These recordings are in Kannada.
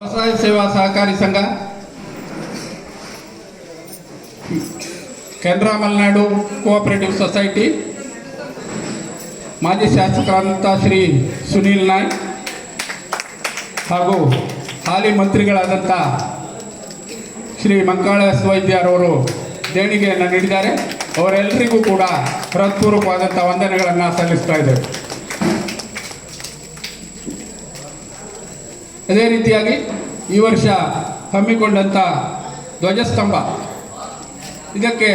ಸ್ವಸಹಾಯ ಸೇವಾ ಸಹಕಾರಿ ಸಂಘ. ಕೆನರಾ ಮಲೆನಾಡು ಕೋಆಪರೇಟಿವ್ ಸೊಸೈಟಿ ಮಾಜಿ ಶಾಸಕರಾದಂಥ ಶ್ರೀ ಸುನೀಲ್ ನಾಯ್ಕ್ ಹಾಗೂ ಹಾಲಿ ಮಂತ್ರಿಗಳಾದಂಥ ಶ್ರೀ ಮಂಕಾಳ ವೈದ್ಯರವರು ದೇಣಿಗೆಯನ್ನು ನೀಡಿದ್ದಾರೆ. ಅವರೆಲ್ಲರಿಗೂ ಕೂಡ ಹೃತ್ಪೂರ್ವಕವಾದಂಥ ವಂದನೆಗಳನ್ನು ಸಲ್ಲಿಸ್ತಾ ಇದ್ದೇವೆ. ಅದೇ ರೀತಿಯಾಗಿ ಈ ವರ್ಷ ಹಮ್ಮಿಕೊಂಡಂಥ ಧ್ವಜಸ್ತಂಭ. ಇದಕ್ಕೆ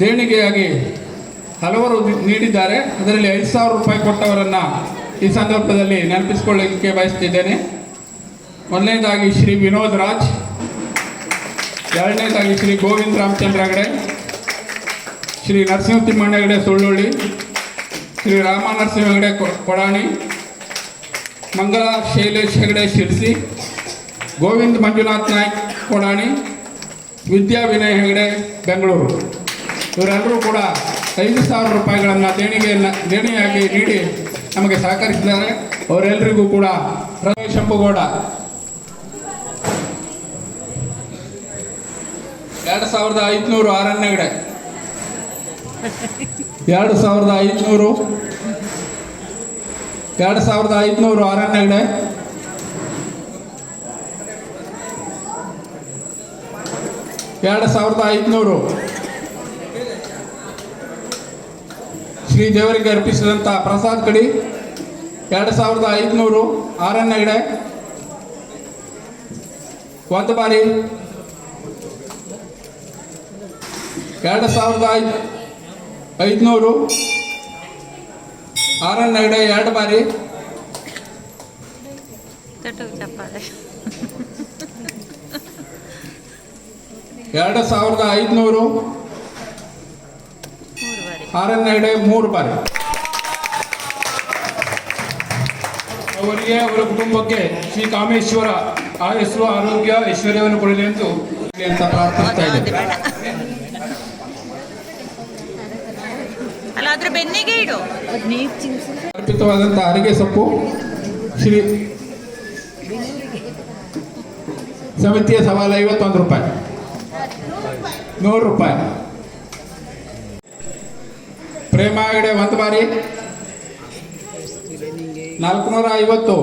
ದೇಣಿಗೆಯಾಗಿ ಹಲವರು ನೀಡಿದ್ದಾರೆ. ಅದರಲ್ಲಿ ಐದು ಸಾವಿರ ರೂಪಾಯಿ ಕೊಟ್ಟವರನ್ನು ಈ ಸಂದರ್ಭದಲ್ಲಿ ನೆನಪಿಸಿಕೊಳ್ಳಲಿಕ್ಕೆ ಬಯಸ್ತಿದ್ದೇನೆ. ಮೊದಲನೇದಾಗಿ ಶ್ರೀ ವಿನೋದ್ ರಾಜ್. ಎರಡನೇದಾಗಿ ಶ್ರೀ ಗೋವಿಂದ ರಾಮಚಂದ್ರ ಹೆಗಡೆ. ಶ್ರೀ ನರಸಿಂಹ ತಿಮ್ಮಣ್ಣ ಹೆಗಡೆ ಸುಳ್ಳುಳ್ಳಿ. ಶ್ರೀ ರಾಮ ನರಸಿಂಹ ಹೆಗಡೆ ಕೊಡಾಣಿ. ಮಂಗಲ ಶೈಲೇಶ್ ಹೆಗಡೆ ಶಿರ್ಸಿ, ಗೋವಿಂದ್ ಮಂಜುನಾಥ್ ನಾಯ್ಕ್ ಕೊಡಾಣಿ ವಿದ್ಯಾ ವಿನಯ್ ಹೆಗಡೆ ಬೆಂಗಳೂರು. ಇವರೆಲ್ಲರೂ ಕೂಡ ಐದು ಸಾವಿರ ರೂಪಾಯಿಗಳನ್ನು ದೇಣಿಗೆಯನ್ನು, ದೇಣಿಗೆಯಾಗಿ ನೀಡಿ ನಮಗೆ ಸಹಕರಿಸಿದ್ದಾರೆ. ಅವರೆಲ್ಲರಿಗೂ ಕೂಡ ರಮೇಶ್ ಶಂಭುಗೌಡ ಎರಡು ಸಾವಿರದ ಐದುನೂರು ಆರನ್ನೆಗಡೆ ಎರಡು ಸಾವಿರದ ಐದುನೂರು ಎರಡು ಸಾವಿರದ ಐದುನೂರು ಹೆಗಡೆ ಎರಡು ಸಾವಿರದ ಐದುನೂರು. ಶ್ರೀ ದೇವರಿಗೆ ಅರ್ಪಿಸಿದಂಥ ಪ್ರಸಾದ್ ಕಡಿ. ಎರಡು ಸಾವಿರದ ಐದುನೂರು ಆರನೇ ಹೆಗಡೆ ಒಂದು ಬಾರಿ. ಎರಡು ಸಾವಿರದ ಐದು ಐದುನೂರು. ಆರನೇ ಹೆಗಡೆ ಎರಡು ಬಾರಿ. ಎರಡು ಸಾವಿರದ ಐದುನೂರು. ಮೂರು ಬಾರಿ. ಆರನೇ ಮೂರು ಬಾರಿ. ಅವರಿಗೆ ಅವರ ಕುಟುಂಬಕ್ಕೆ ಶ್ರೀ ಕಾಮೇಶ್ವರ ಆಯಸ್ಸು ಆರೋಗ್ಯ ಐಶ್ವರ್ಯವನ್ನು ಕೊಡಲಿ ಎಂದು ಅಂತ ಪ್ರಾರ್ಥಿಸ್ತಾ ಇದ್ದೇನೆ. ಅದ್ರ ಬೆನ್ನಿಗೆ ಇಡು. ಅರ್ಪಿತವಾದಂಥ ಅರಿಗೆ ಸೊಪ್ಪು. ಶ್ರೀ ಸಮಿತಿಯ ಸವಾಲು ಐವತ್ತೊಂದು ರೂಪಾಯಿ. ನೂರು ರೂಪಾಯಿ. ಪ್ರೇಮ ಹೆಗಡೆ ಒಂದು ಬಾರಿ. ನಾಲ್ಕುನೂರ ಐವತ್ತು.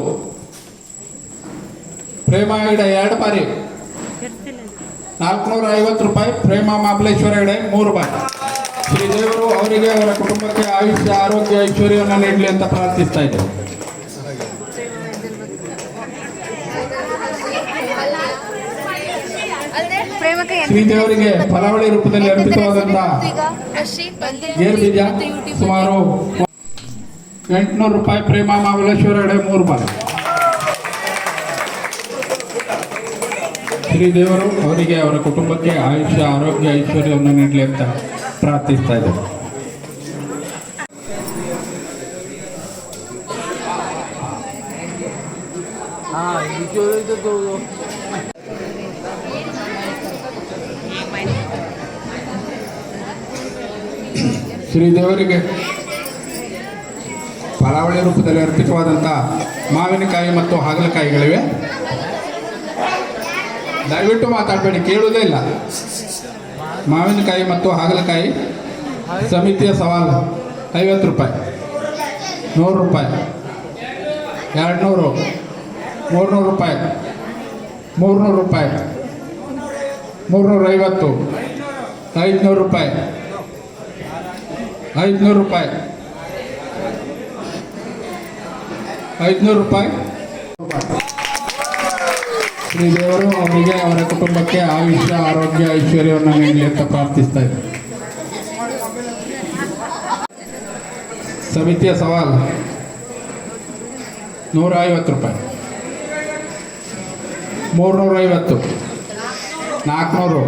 ಪ್ರೇಮ ಹೆಗಡೆ ಎರಡು ಬಾರಿ. ನಾಲ್ಕುನೂರ ಐವತ್ತು ರೂಪಾಯಿ. ಪ್ರೇಮ ಮಾಬಲೇಶ್ವರ ಹೆಗಡೆ ಮೂರು ಬಾರಿ. ಶ್ರೀದೇವರು ಅವರಿಗೆ ಅವರ ಕುಟುಂಬಕ್ಕೆ ಆಯುಷ್ಯ, ಆರೋಗ್ಯ, ಐಶ್ವರ್ಯವನ್ನು ನೀಡಲಿ ಅಂತ ಪ್ರಾರ್ಥಿಸ್ತಾ ಇದ್ದೇವೆ ಶ್ರೀದೇವರಿಗೆ ಫಲಾವಳಿ ರೂಪದಲ್ಲಿ ಅರ್ಪಿತವಾದಂತಹ ಗೇರು ಸುಮಾರು ಎಂಟುನೂರು ರೂಪಾಯಿ ಪ್ರೇಮ ಮಾಮಲೇಶ್ವರ ಎಡೆ ಮೂರು ಬಾರಿ. ಶ್ರೀದೇವರು ಅವರಿಗೆ ಅವರ ಕುಟುಂಬಕ್ಕೆ ಆಯುಷ್ಯ, ಆರೋಗ್ಯ, ಐಶ್ವರ್ಯವನ್ನು ನೀಡಲಿ ಅಂತ ಪ್ರಾರ್ಥಿಸ್ತಾ ಇದ್ದೇವೆ ಶ್ರೀದೇವರಿಗೆ ಫಲಾವಳಿ ರೂಪದಲ್ಲಿ ಅರ್ಪಿತವಾದಂಥ ಮಾವಿನಕಾಯಿ ಮತ್ತು ಹಾಗಲಕಾಯಿಗಳಿವೆ. ದಯವಿಟ್ಟು ಮಾತಾಡಬೇಡಿ, ಕೇಳುವುದೇ ಇಲ್ಲ. ಮಾವಿನಕಾಯಿ ಮತ್ತು ಹಾಗಲಕಾಯಿ ಸಮಿತಿಯ ಸವಾಲು. ಐವತ್ತು ರೂಪಾಯಿ, ನೂರು ರೂಪಾಯಿ ಎರಡು ನೂರು ಮೂರುನೂರು ರೂಪಾಯಿ. ಮೂರುನೂರು ರೂಪಾಯಿ. ಮೂರುನೂರ ಐವತ್ತು. ಐದುನೂರು ರೂಪಾಯಿ. ಐದುನೂರು ರೂಪಾಯಿ. ಐದುನೂರು ರೂಪಾಯಿ. ಶ್ರೀ ದೇವರು ಅವರಿಗೆ ಅವರ ಕುಟುಂಬಕ್ಕೆ ಆಯುಷ್ಯ, ಆರೋಗ್ಯ, ಐಶ್ವರ್ಯವನ್ನು ನೀಡಲಿ ಅಂತ ಪ್ರಾರ್ಥಿಸ್ತಾ ಇದ್ದಾರೆ ಸಮಿತಿಯ ಸವಾಲು ನೂರ ಐವತ್ತು ರೂಪಾಯಿ. ಮೂರುನೂರ ಐವತ್ತು ನಾಲ್ಕುನೂರು.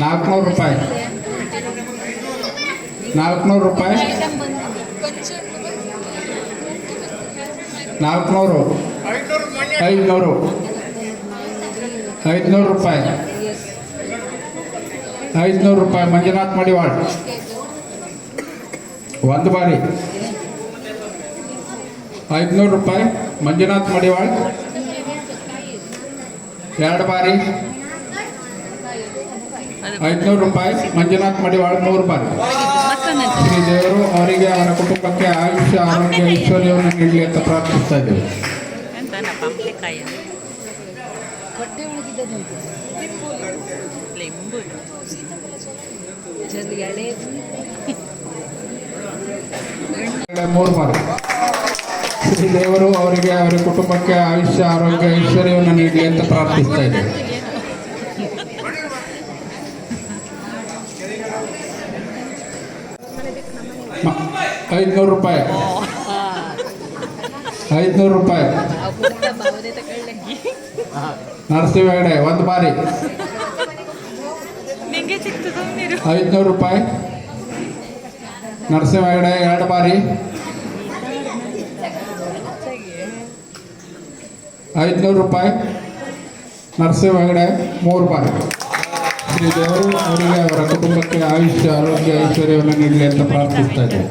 ನಾಲ್ಕುನೂರು ರೂಪಾಯಿ. ನಾಲ್ಕುನೂರು ರೂಪಾಯಿ. ನಾಲ್ಕುನೂರು. ಐದುನೂರು. ಐದುನೂರು ರೂಪಾಯಿ. ಐದುನೂರು ರೂಪಾಯಿ ಮಂಜುನಾಥ್ ಮಡಿವಾಳ್. ಒಂದು ಬಾರಿ. ಐದುನೂರು ರೂಪಾಯಿ ಮಂಜುನಾಥ್ ಮಡಿವಾಳ್. ಎರಡು ಬಾರಿ. ಐದುನೂರು ರೂಪಾಯಿ ಮಂಜುನಾಥ್ ಮಡಿವಾಳ ನೂರು ರೂಪಾಯಿ. ಶ್ರೀ ದೇವರು ಅವರಿಗೆ ಅವರ ಕುಟುಂಬಕ್ಕೆ ಆಯುಷ್ಯ ಆರೋಗ್ಯ ಐಶ್ವರ್ಯವನ್ನು ನೀಡಲಿ ಅಂತ ಪ್ರಾರ್ಥಿಸ್ತಾ ಇದ್ದೇವೆ. ಮೂರು ಬಾರಿ. ದೇವರು ಅವರಿಗೆ ಅವರ ಕುಟುಂಬಕ್ಕೆ ಆಯುಷ್ಯ ಆರೋಗ್ಯ ಐಶ್ವರ್ಯವನ್ನು ನೀಡಲಿ ಅಂತ ಪ್ರಾರ್ಥಿಸ್ತಾ ಇದ್ದೇವೆ ಐದುನೂರು ರೂಪಾಯಿ. ಐದುನೂರು ರೂಪಾಯಿ. ನರಸಿಂಹ ಹೆಗಡೆ ಒಂದು ಬಾರಿ. ಐದುನೂರು ರೂಪಾಯಿ. ನರಸಿಂಹ ಹೆಗಡೆ ಎರಡು ಬಾರಿ. ಐದುನೂರು ರೂಪಾಯಿ. ನರಸಿಂಹ ಹೆಗಡೆ ಮೂರು ರೂಪಾಯಿ. ಶ್ರೀ ದೇವರು ಅವರಿಗೆ ಅವರ ಕುಟುಂಬಕ್ಕೆ ಆಯುಷ್ಯ ಆರೋಗ್ಯ ಐಶ್ವರ್ಯವನ್ನು ನೀಡಲಿ ಅಂತ ಪ್ರಾರ್ಥಿಸ್ತಾ ಇದ್ದೇವೆ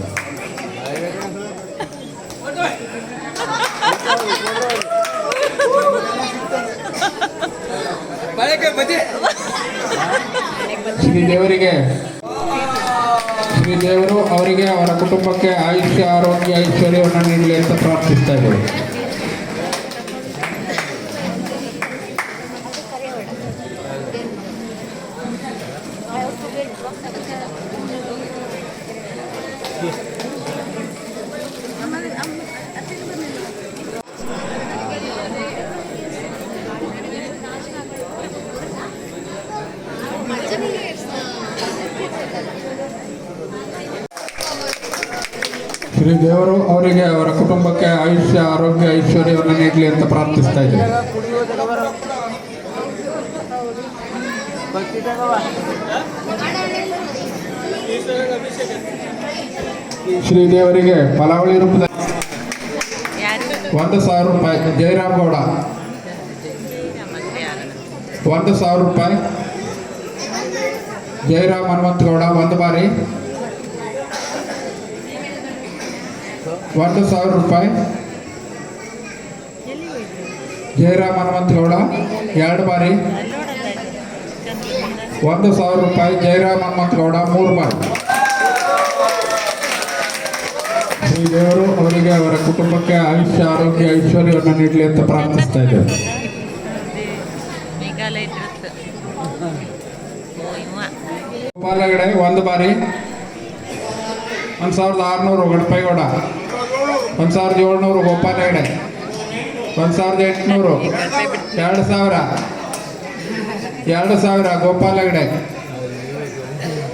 ಶ್ರೀ ದೇವರಿಗೆ ಶ್ರೀ ದೇವರು ಅವರಿಗೆ ಅವರ ಕುಟುಂಬಕ್ಕೆ ಆಯುಷ್ಯ ಆರೋಗ್ಯ ಐಶ್ವರ್ಯವನ್ನು ನೀಡಲಿ ಅಂತ ಪ್ರಾರ್ಥಿಸ್ತಾ ಇದ್ದೇವೆ ಶ್ರೀ ದೇವರು ಅವರಿಗೆ ಅವರ ಕುಟುಂಬಕ್ಕೆ ಆಯುಷ್ಯ ಆರೋಗ್ಯ ಐಶ್ವರ್ಯವನ್ನು ನೀಡಲಿ ಅಂತ ಪ್ರಾರ್ಥಿಸ್ತಾ ಇದ್ದೇವೆ ಶ್ರೀ ದೇವರಿಗೆ ಫಲಾವಳಿ ರೂಪದ ಯಾರು ಒಂದು ಸಾವಿರ ರೂಪಾಯಿ ಜಯರಾಮ್ ಗೌಡ ಮತ್ತೆ ಯಾರು ಒಂದು ಸಾವಿರ ರೂಪಾಯಿ ಜಯರಾಮ್ ಹನುಮಂತ ಗೌಡ ಒಂದು ಬಾರಿ ಒಂದು ಸಾವಿರ ರೂಪಾಯಿ ಜಯರಾಮ್ ಹನುಮಂತ ಗೌಡ ಎರಡು ಬಾರಿ ಒಂದು ಸಾವಿರ ರೂಪಾಯಿ ಜಯರಾಮ್ ಹನುಮಂತಗೌಡ ಮೂರು ಬಾರಿ. ಶ್ರೀ ದೇವರು ಅವರಿಗೆ ಅವರ ಕುಟುಂಬಕ್ಕೆ ಆಯುಷ್ಯ, ಆರೋಗ್ಯ, ಐಶ್ವರ್ಯವನ್ನು ನೀಡಲಿ ಅಂತ ಪ್ರಾರ್ಥಿಸ್ತಾ ಇದ್ದೇವೆ. ಗೋಪಾಲಗಡೆ, ಒಂದು ಬಾರಿ. ಒಂದು ಸಾವಿರದ ಆರುನೂರು ಗಣಪೈಗೌಡ. ಒಂದು ಸಾವಿರದ ಏಳ್ನೂರು ಗೋಪಾಲ ಹೆಗಡೆ ಒಂದು ಸಾವಿರದ ಎಂಟುನೂರು. ಎರಡು ಸಾವಿರ. ಎರಡು ಸಾವಿರ ಗೋಪಾಲ ಹೆಗಡೆ.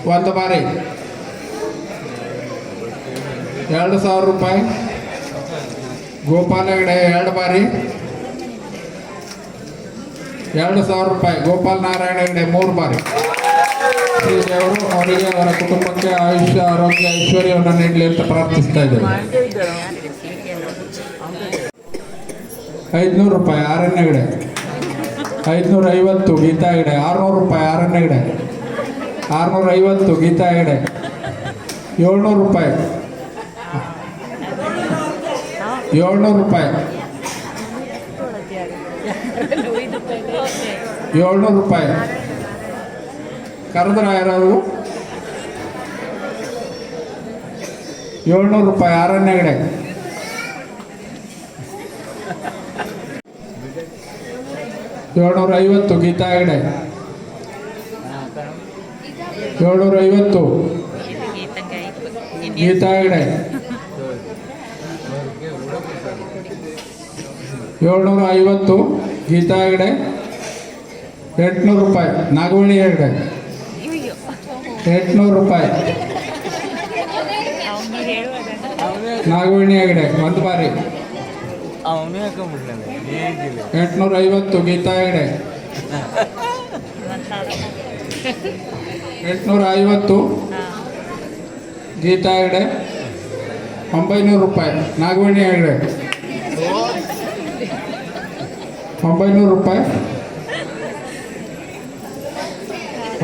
ಒಂದು ಬಾರಿ. ಎರಡು ಸಾವಿರ ರೂಪಾಯಿ. ಗೋಪಾಲ ಹೆಗಡೆ ಎರಡು ಬಾರಿ. ಎರಡು ಸಾವಿರ ರೂಪಾಯಿ. ಗೋಪಾಲ್ ನಾರಾಯಣ ಹೆಗಡೆ ಮೂರು ಬಾರಿ. ಶ್ರೀ ದೇವರು ಅವರಿಗೆ ಅವರ ಕುಟುಂಬಕ್ಕೆ ಆಯುಷ್ಯ ಆರೋಗ್ಯ ಐಶ್ವರ್ಯವನ್ನು ನೀಡಲಿ ಅಂತ ಪ್ರಾರ್ಥಿಸ್ತಾ ಇದ್ದೇವೆ. ಐದುನೂರು ರೂಪಾಯಿ ಆರನೇ ಗಿಡ ಐದುನೂರ ಐವತ್ತು ಗೀತಾ ಹೆಗಡೆ. ಆರುನೂರು ರೂಪಾಯಿ ಆರನೇ ಗಿಡ ಆರುನೂರ ಐವತ್ತು ಗೀತಾ ಹೆಗಡೆ. ಏಳ್ನೂರು ರೂಪಾಯಿ. ಏಳ್ನೂರು ರೂಪಾಯಿ. ಏಳ್ನೂರು ರೂಪಾಯಿ. ಕರೆದ್ರ ಯಾರು ಏಳ್ನೂರು ರೂಪಾಯಿ ಆರನೇ ಗಿಡ ಏಳ್ನೂರ ಐವತ್ತು ಗೀತಾ ಹೆಗಡೆ. ಏಳ್ನೂರ ಐವತ್ತು ಗೀತಾ ಹೆಗಡೆ. ಏಳ್ನೂರ ಐವತ್ತು ಗೀತಾ ಹೆಗಡೆ. ಎಂಟ್ನೂರು ರೂಪಾಯಿ ನಾಗವಣಿ ಹೆಗಡೆ. ಎಂಟ್ನೂರು ರೂಪಾಯಿ ನಾಗವಳ್ಳಿ ಹೆಗಡೆ. ಒಂದು ಬಾರಿ. ಎಂಟುನೂರ ಐವತ್ತು ಗೀತಾ ಹೆಗಡೆ. ಎಂಟುನೂರ ಐವತ್ತು ಗೀತಾ ಹೆಗಡೆ. ಒಂಬೈನೂರು ರೂಪಾಯಿ. ನಾಗವಣಿ ಹೆಗಡೆ. ಒಂಬೈನೂರು ರೂಪಾಯಿ.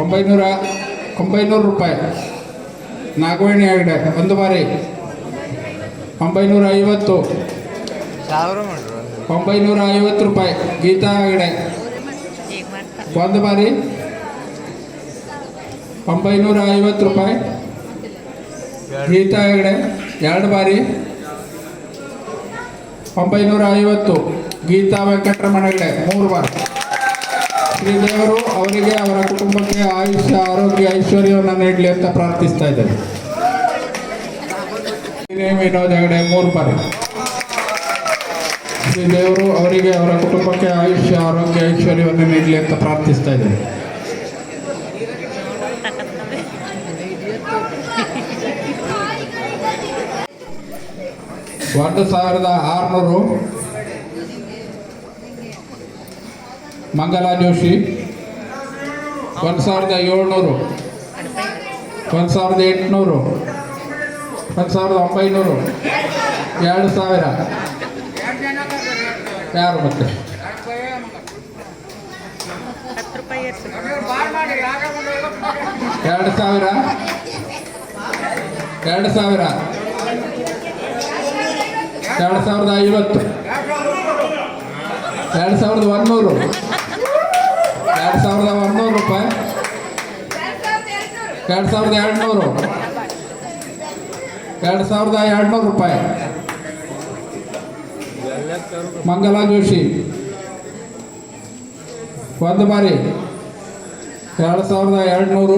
ಒಂಬೈನೂರ, ಒಂಬೈನೂರು ರೂಪಾಯಿ. ನಾಗವಣಿ ಹೆಗಡೆ. ಒಂದು ಬಾರಿ. ಒಂಬೈನೂರ ಐವತ್ತು ಒಂಬೈನೂರ ಐವತ್ತು ರೂಪಾಯಿ. ಗೀತಾ ಹೆಗಡೆ. ಒಂದು ಬಾರಿ. ಒಂಬೈನೂರ ಐವತ್ತು ರೂಪಾಯಿ. ಗೀತಾ ಹೆಗಡೆ ಎರಡು ಬಾರಿ. ಒಂಬೈನೂರ ಐವತ್ತು ಗೀತಾ ವೆಂಕಟರಮಣ ಹೆಗಡೆ ಮೂರು ಬಾರಿ. ಶ್ರೀದೇವರು ಅವರಿಗೆ ಅವರ ಕುಟುಂಬಕ್ಕೆ ಆಯುಷ್ಯ ಆರೋಗ್ಯ ಐಶ್ವರ್ಯವನ್ನು ನೀಡಲಿ ಅಂತ ಪ್ರಾರ್ಥಿಸ್ತಾ ಇದ್ದೇನೆ ವಿನೋದ್ ಹೆಗಡೆ ಮೂರು ಬಾರಿ. ಶ್ರೀದೇವರು ಅವರಿಗೆ ಅವರ ಕುಟುಂಬಕ್ಕೆ ಆಯುಷ್ಯ, ಆರೋಗ್ಯ, ಐಶ್ವರ್ಯವನ್ನು ನೀಡಲಿ ಅಂತ ಪ್ರಾರ್ಥಿಸ್ತಾ ಇದ್ದೇನೆ ಒಂದು ಸಾವಿರದ ಆರುನೂರು ಮಂಗಲಾ ಜೋಶಿ, ಒಂದು ಸಾವಿರದ ಏಳ್ನೂರು, ಒಂದು ಸಾವಿರದ ಎಂಟುನೂರು, ಒಂದು ಸಾವಿರದ ಒಂಬೈನೂರು, ಎರಡು ಸಾವಿರ. ಯಾರು ಮತ್ತೆ? ಎರಡು ಸಾವಿರ? ಎರಡು ಸಾವಿರ? ಎರಡು ಸಾವಿರದ ಐವತ್ತು? ಎರಡು ಸಾವಿರದ ಒಂದೂರು? ಎರಡು ಸಾವಿರದ ಒಂದೂರು ರೂಪಾಯಿ? ಎರಡು ಸಾವಿರದ ಎರಡುನೂರು? ಎರಡು ಸಾವಿರದ ಎರಡುನೂರು ರೂಪಾಯಿ? ಮಂಗಲಾ ಜೋಶಿ. ಒಂದು ಬಾರಿ. ಎರಡು ಸಾವಿರದ ಎರಡುನೂರು.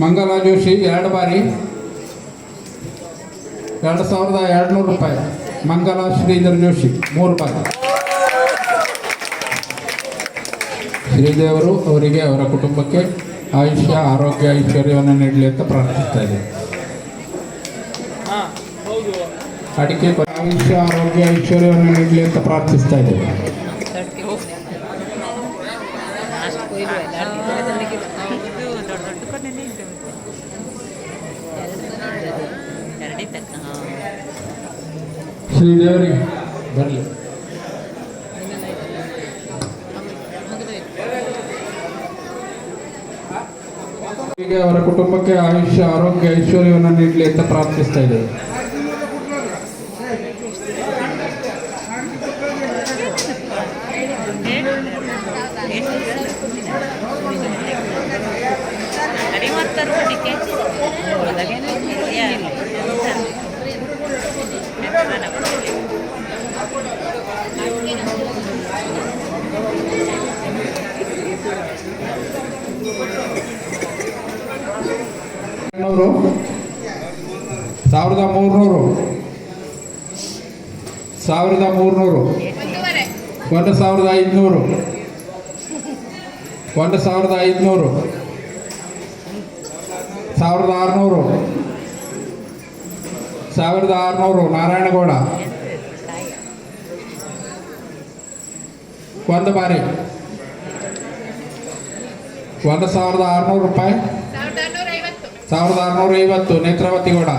ಮಂಗಲ ಜೋಶಿ ಎರಡು ಬಾರಿ. ಎರಡು ಸಾವಿರದ ಎರಡುನೂರು ರೂಪಾಯಿ. ಮಂಗಲ ಶ್ರೀಧರ್ ಜೋಶಿ ಮೂರು ಬಾರಿ. ಶ್ರೀದೇವರು ಅವರಿಗೆ ಅವರ ಕುಟುಂಬಕ್ಕೆ ಆಯುಷ್ಯ ಆರೋಗ್ಯ ಐಶ್ವರ್ಯವನ್ನು ನೀಡಲಿ ಅಂತ ಪ್ರಾರ್ಥಿಸ್ತಾ ಇದೆ ಅಡಿಕೆ ಆಯುಷ್ಯ ಆರೋಗ್ಯ, ಐಶ್ವರ್ಯವನ್ನು ನೀಡಲಿ ಅಂತ ಪ್ರಾರ್ಥಿಸ್ತಾ ಇದ್ದೇವೆ. ಶ್ರೀದೇವರಿಗೆ ಬರಲಿ. ಅವರ ಕುಟುಂಬಕ್ಕೆ ಆಯುಷ್ಯ ಆರೋಗ್ಯ, ಐಶ್ವರ್ಯವನ್ನು ನೀಡಲಿ ಅಂತ ಪ್ರಾರ್ಥಿಸ್ತಾ ಇದ್ದೇವೆ. ನೂರು ಸಾವಿರದ ಮೂರುನೂರು ಸಾವಿರದ ಮೂರುನೂರು ಒಂದು ಸಾವಿರದ ಐದುನೂರು. ಒಂದು ಸಾವಿರದ ಐದುನೂರು. ಸಾವಿರದ ಆರುನೂರು. ಸಾವಿರದ ಆರುನೂರು ನಾರಾಯಣಗೌಡ. ಒಂದು ಬಾರಿ. ಒಂದು ಸಾವಿರದ ಆರುನೂರು ರೂಪಾಯಿ. ಸಾವಿರದ ಆರುನೂರ ಐವತ್ತು ನೇತ್ರಾವತಿ ಗೌಡ.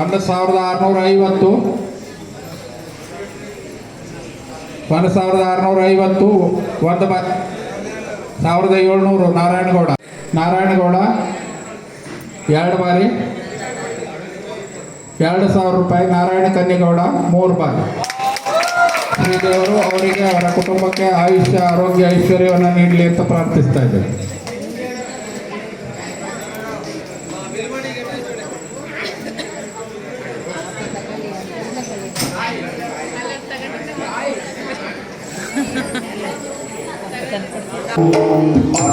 ಒಂದು ಸಾವಿರದ ಆರುನೂರ ಐವತ್ತು ಒಂದು ಸಾವಿರದ ಆರುನೂರ ಐವತ್ತು ಒಂದು ಬ ಸಾವಿರದ ಏಳ್ನೂರು ನಾರಾಯಣಗೌಡ ನಾರಾಯಣಗೌಡ ಎರಡು ಬಾರಿ. ಎರಡು ಸಾವಿರ ರೂಪಾಯಿ ನಾರಾಯಣ ಕನ್ನಿಗೌಡ, ಮೂರು ಬಾರಿ. ಶ್ರೀದೇವರು ಅವರಿಗೆ ಅವರ ಕುಟುಂಬಕ್ಕೆ ಆಯುಷ್ಯ, ಆರೋಗ್ಯ, ಐಶ್ವರ್ಯವನ್ನು ನೀಡಲಿ ಅಂತ ಪ್ರಾರ್ಥಿಸ್ತಾ ಇದ್ದೇವೆ करते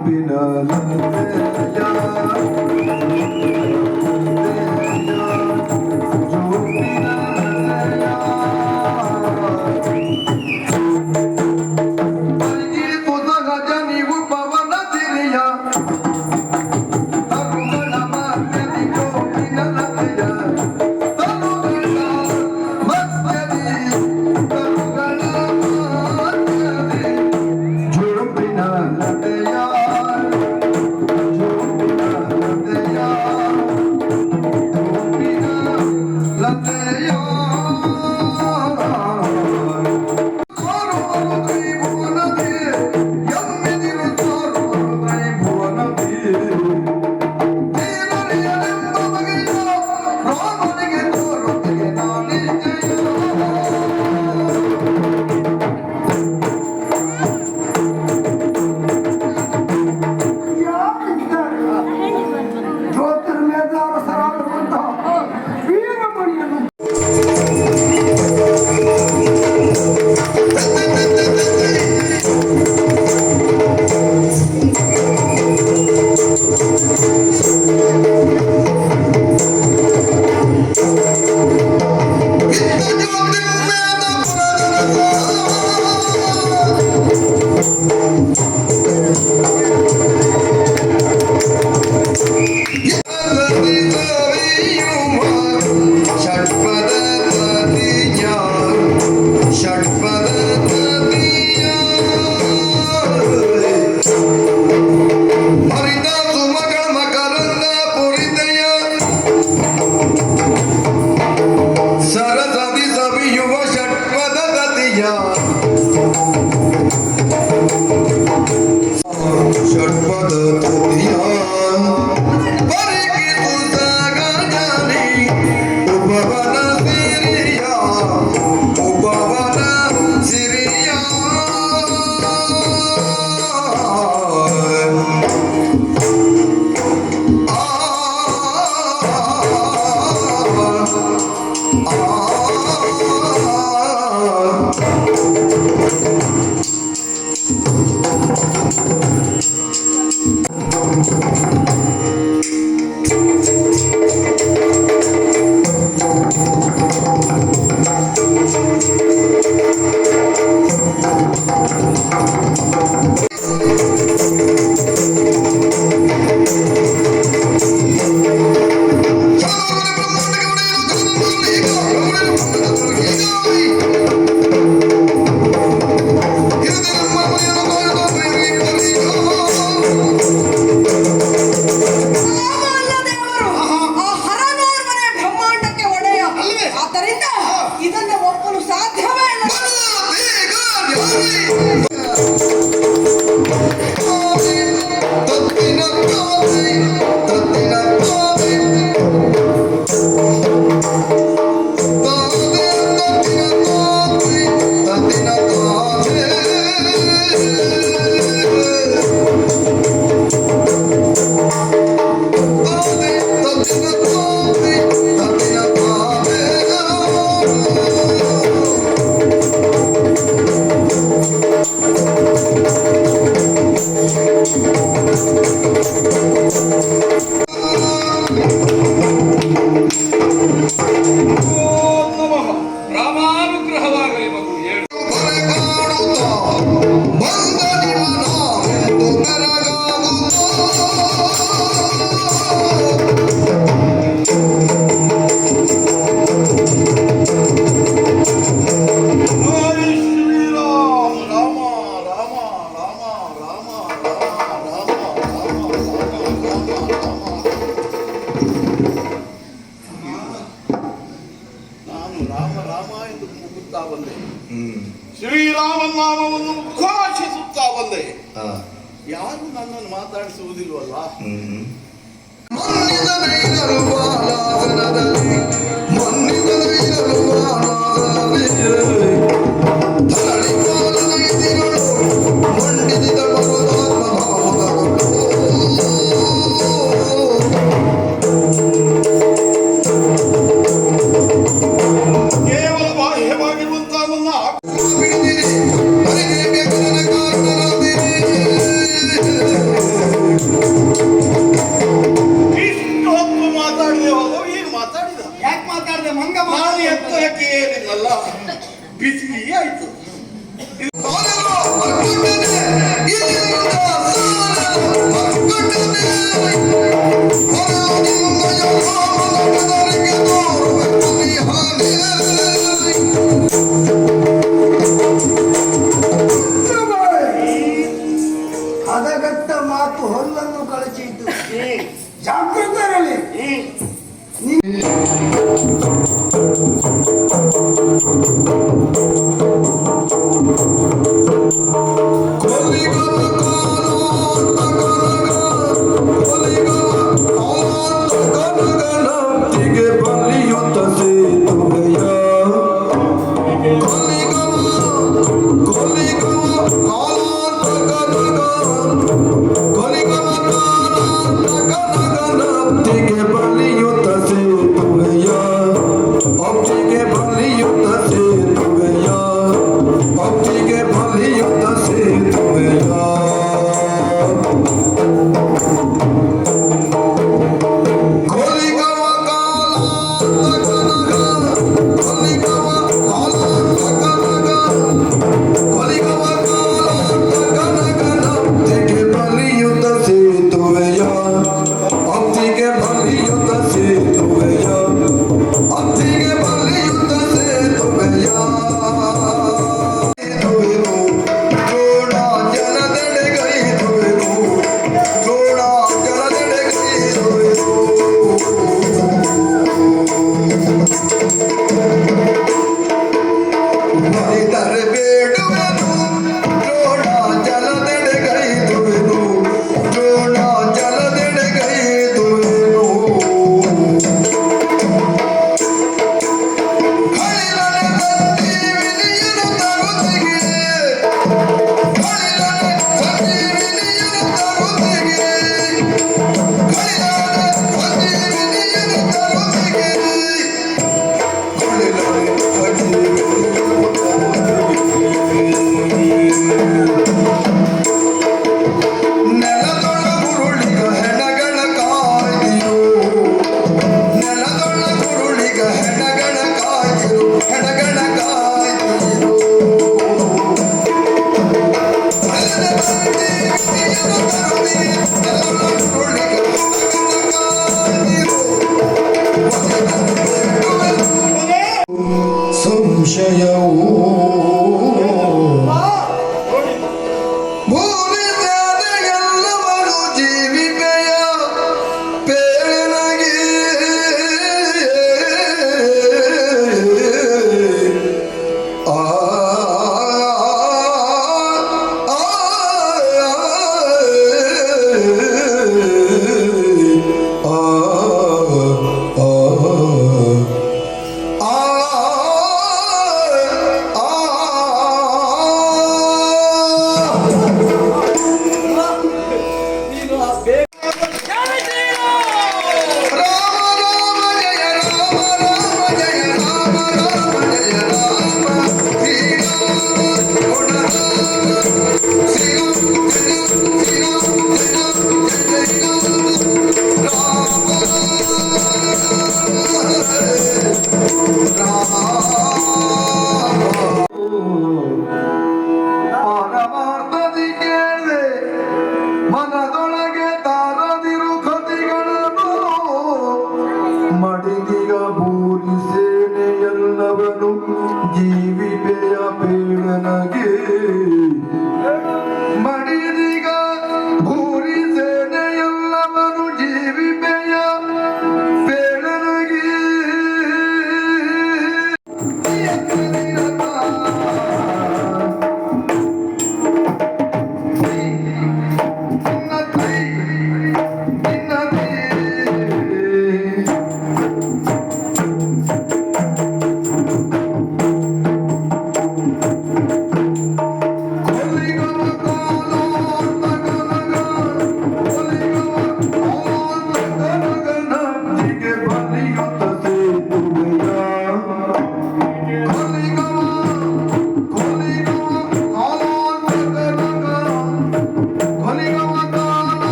بنا لا Música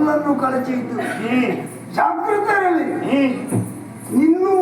ಮಾತು ಹೊಲ್ಲನ್ನು ಕಳಚಿತು ಜಾಗೃತರಲ್ಲಿ ಇನ್ನು